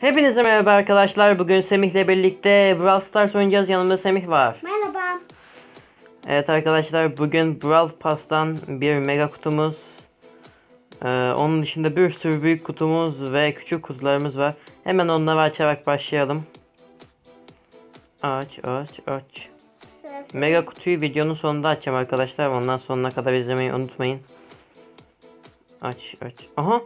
Hepinize merhaba arkadaşlar. Bugün Semih'le birlikte Brawl Stars oynayacağız. Yanımda Semih var. Merhaba. Evet arkadaşlar bugün Brawl Pass'tan bir mega kutumuz. Ee, onun dışında bir sürü büyük kutumuz ve küçük kutularımız var. Hemen onları açarak başlayalım. Aç aç aç. Mega kutuyu videonun sonunda açacağım arkadaşlar. Ondan sonuna kadar izlemeyi unutmayın. Aç aç. Aha.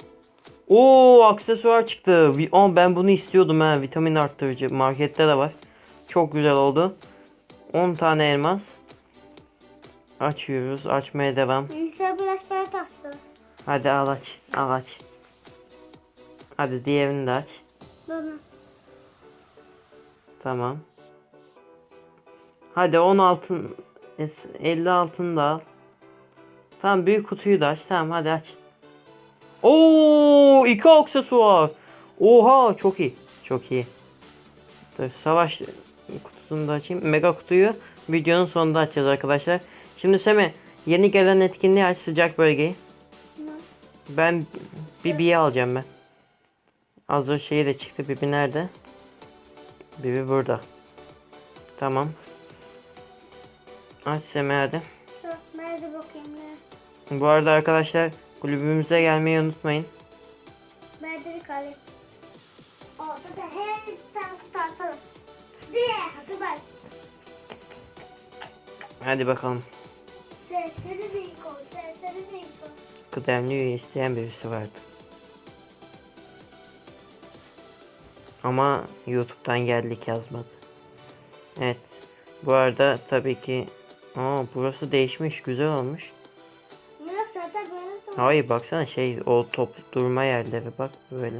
Oo aksesuar çıktı. Aa, ben bunu istiyordum ha. Vitamin arttırıcı. Markette de var. Çok güzel oldu. 10 tane elmas. Açıyoruz. Açmaya devam. İnsan biraz para taktı. Hadi al aç. Al aç. Hadi diğerini de aç. Bana. Tamam. Hadi 10 altın 50 altın da al. Tamam büyük kutuyu da aç. Tamam hadi aç. Oo iki aksesuar. Oha çok iyi. Çok iyi. Dur, savaş kutusunu da açayım. Mega kutuyu videonun sonunda açacağız arkadaşlar. Şimdi Semi yeni gelen etkinliği aç sıcak bölgeyi. Ben Bibi'yi alacağım ben. Hazır şeyi de çıktı. Bibi nerede? Bibi burada. Tamam. Aç Semih hadi. Nerede bakayım ne? Bu arada arkadaşlar kulübümüze gelmeyi unutmayın. Bir kale? Orada da her tarafı tartalım. Diye hazır bak. Hadi bakalım. Ol, sesleri büyük ol. Kıdemli üye isteyen birisi vardı. Ama YouTube'dan geldik yazmadı. Evet. Bu arada tabii ki Aa, burası değişmiş. Güzel olmuş. Hayır baksana şey o top durma yerleri bak böyle.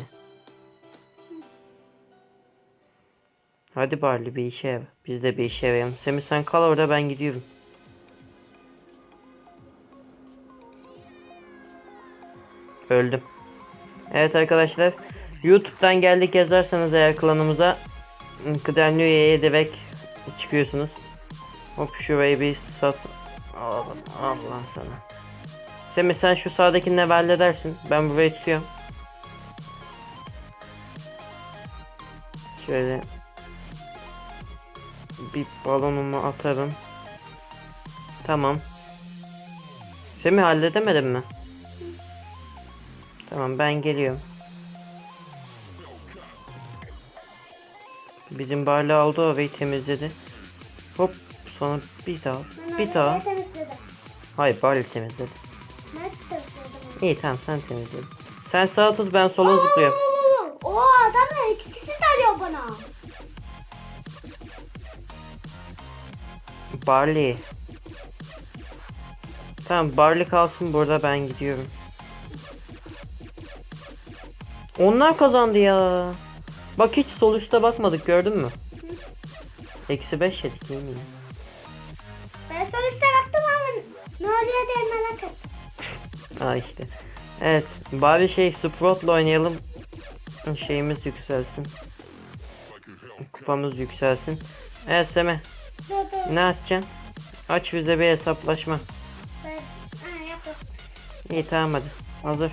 Hadi Barley bir işe yarar. Biz de bir işe yarayalım. Semih sen kal orada ben gidiyorum. Öldüm. Evet arkadaşlar. YouTube'dan geldik yazarsanız eğer klanımıza kıdemli üyeye direkt çıkıyorsunuz. Hop şurayı bir sat. Allah, Allah sana. Sen şu sağdakini de halledersin. Ben burayı tutuyorum. Şöyle bir balonumu atarım. Tamam. Semih halledemedin mi? Tamam ben geliyorum. Bizim Barley aldı orayı temizledi. Hop sonra bir daha bir daha. Hayır Barley temizledi. İyi tamam sen temizledin. Sen sağa tut ben sola zıplıyorum. Oo adamlar ikisi sarıyor bana. Barley. Tamam Barley kalsın burada ben gidiyorum. Onlar kazandı ya. Bak hiç sol üstte bakmadık gördün mü? Eksi 5 yedik iyi mi? Ben üstte baktım ama ne oluyor diye merak ettim. Ha işte. Evet bari şey Sprout'la oynayalım. Şeyimiz yükselsin. Kupamız yükselsin. Evet Seme ne açacaksın? Aç bize bir hesaplaşma. İyi tamam hadi. Hazır.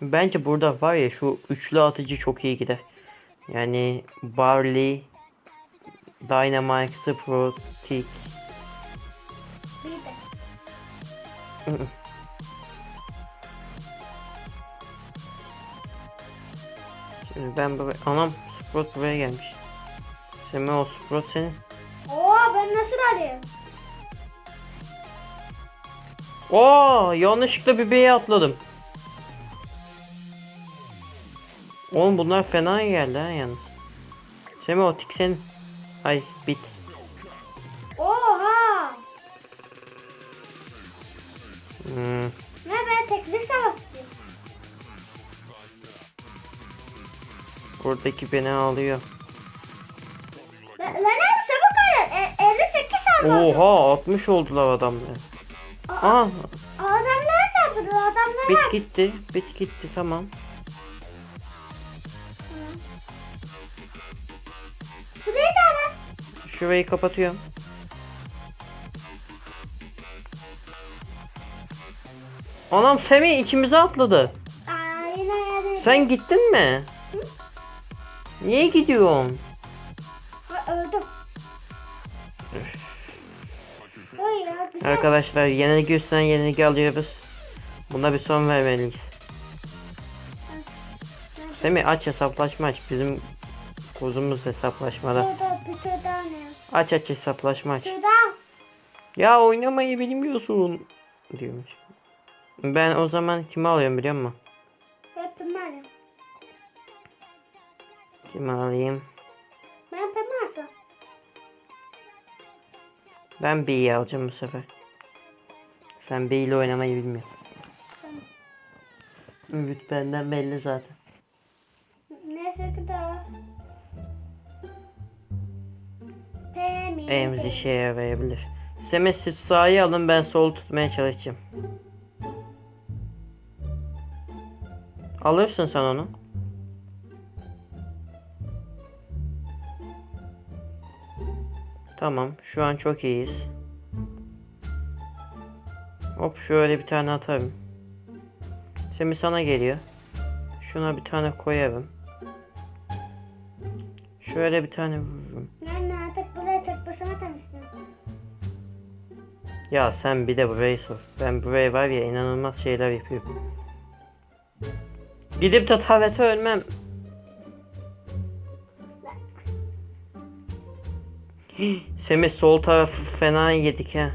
Bence burada var ya şu üçlü atıcı çok iyi gider. Yani Barley, Dynamite, Sprout, Tick. Şimdi ben buraya... Anam Sprout buraya gelmiş. Semih o Sprout senin. Oo ben nasıl arayayım? Oo yanlışlıkla bir B'ye atladım. Oğlum bunlar fena geldi ha yalnız. Semih o tik senin. Ay bit. Oha! Hmm. Ne ben teknik savaşçıyım. Buradaki beni alıyor. Lan lan çabuk arayın. E, 58 saldırı. Oha 60 oldular adamlar. Aa Adamlara saldırıyor adamlara. bit gitti. Bit gitti tamam. Şurayı kapatıyorum. Anam Semih ikimize atladı. Sen gittin mi? Niye gidiyorsun? Arkadaşlar yenilgi üstüne yenilgi alıyoruz. Buna bir son vermeliyiz. Semih aç hesaplaşma aç. Bizim kuzumuz hesaplaşmada. Aç aç hesaplaşma aç. Ya oynamayı bilmiyorsun. Diyormuş. Ben o zaman kimi alıyorum biliyor musun? Yaptım ben. Kimi alayım? Ben yapamazsın. Ben B'yi alacağım bu sefer. Sen B ile oynamayı bilmiyorsun. Ümit benden belli zaten. Neyse ki Eğimiz işe yarayabilir. Semih siz sağı alın ben sol tutmaya çalışacağım. Alırsın sen onu. Tamam şu an çok iyiyiz. Hop şöyle bir tane atarım. Semih sana geliyor. Şuna bir tane koyarım. Şöyle bir tane Ya sen bir de burayı sor. Ben buraya var ya inanılmaz şeyler yapıyorum. Gidip de tavete ölmem. Semih sol tarafı fena yedik ha.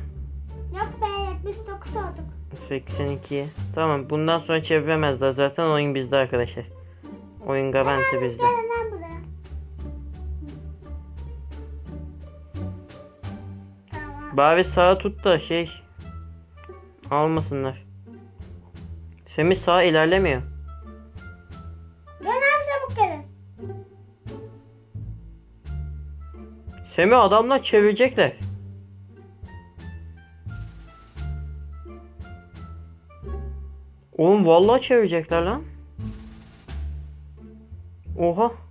Yok be 79 olduk. 82. Tamam bundan sonra çeviremezler zaten oyun bizde arkadaşlar. Oyun garanti bizde. Bari sağa tut da şey almasınlar. Semih sağa ilerlemiyor. Gel abi çabuk gelin. Semih adamlar çevirecekler. Oğlum vallahi çevirecekler lan. Oha.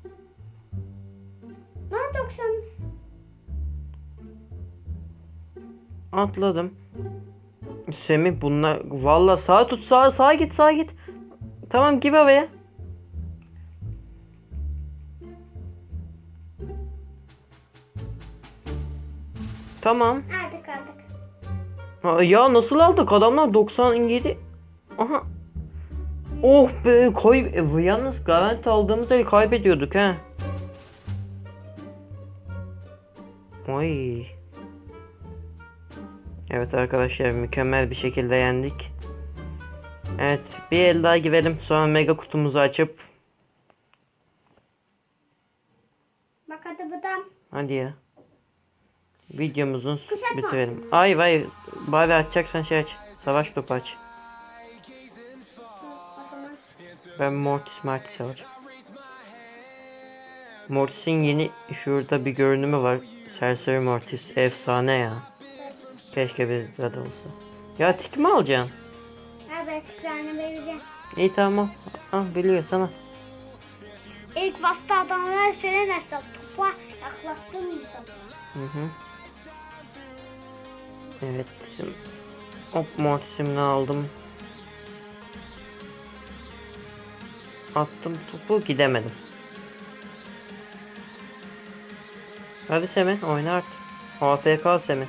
Atladım. Semih bunlar vallahi sağa tut sağa sağa git sağa git. Tamam give away'e. Tamam. Aldık aldık. Ha, ya nasıl aldık? Adamlar 97. Aha. Oh be kay e, yalnız garanti aldığımız eli kaybediyorduk ha. Ay. Evet arkadaşlar mükemmel bir şekilde yendik. Evet bir el daha girelim sonra mega kutumuzu açıp Bak hadi buradan. hadi ya. Videomuzun Kuşatma. bitirelim. Ay vay bari açacaksan şey aç. Savaş topu aç. Ben Mortis Mortis alacağım. Mortis'in yeni şurada bir görünümü var. Serseri Mortis. Efsane ya. Keşke bizde de olsa. Ya tik mi alacaksın? Evet ekranı vereceğim. İyi tamam. Ah biliyor sana. İlk basta adamlar senin hesap. Topa yaklaştın mı? Hı hı. Evet bizim Hop Mortis'imle aldım. Attım topu gidemedim. Hadi Semih oyna artık. AFK Semih.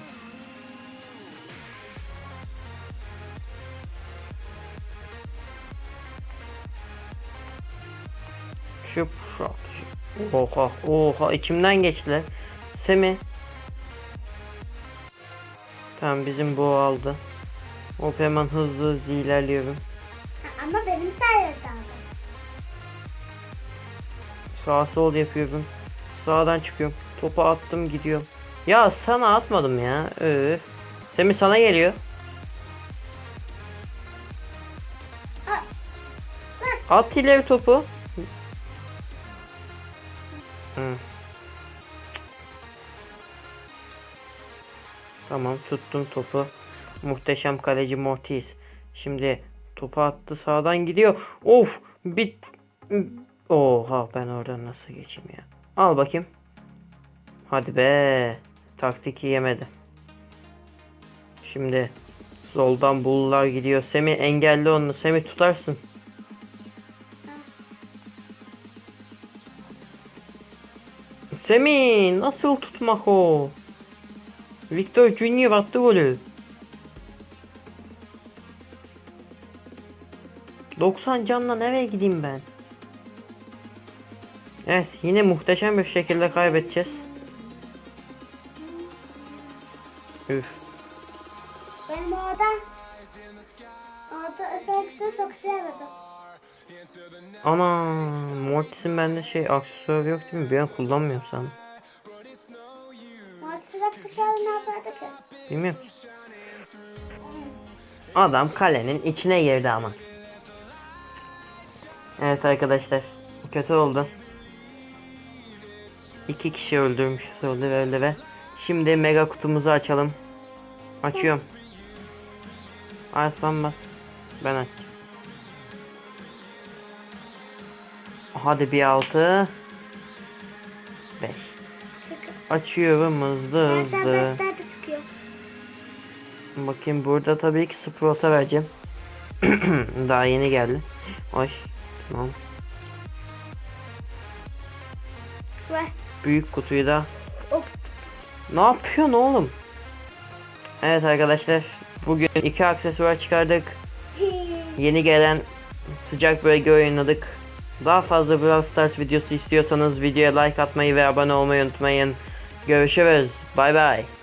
Şıp. Oha oha içimden geçtiler. Semih. Tamam bizim bu aldı. Hop hemen hızlı hızlı ilerliyorum. Ama benim sayemde aldın. Sağ sol yapıyorum. Sağdan çıkıyorum. Topu attım gidiyorum. Ya sana atmadım ya. Öf. Semih sana geliyor. At ileri topu. Tamam tuttum topu. Muhteşem kaleci Mortis. Şimdi topu attı sağdan gidiyor. Of bit. Oha ben oradan nasıl geçeyim ya. Al bakayım. Hadi be. Taktik yemedi. Şimdi Soldan bullar gidiyor. Semi engelli onu. Semi tutarsın. Semi nasıl tutmak o? Victor Junior attı golü. 90 canla nereye gideyim ben? Evet yine muhteşem bir şekilde kaybedeceğiz. Üf. Benim orada orada efekti çok sevmedim. Ana Mortis'in bende şey aksesuarı yok değil mi? An kullanmıyorum sandım. Mars bir sonra ne yapardı ki? Bilmiyorum. Adam kalenin içine girdi ama. Evet arkadaşlar. Kötü oldu. İki kişi öldürmüşüz oldu öyle ve şimdi mega kutumuzu açalım. Açıyorum. Arslan bas. Ben aç. Hadi bir altı. Beş. Açıyorum hızlı hızlı. Bakayım burada tabii ki Sprout'a vereceğim. Daha yeni geldi. Ay tamam. Ve Büyük kutuyu da. o Ne yapıyorsun oğlum? Evet arkadaşlar. Bugün iki aksesuar çıkardık. Yeni gelen sıcak bölge oynadık. Daha fazla Brawl Stars videosu istiyorsanız videoya like atmayı ve abone olmayı unutmayın. Görüşürüz. Bay bay.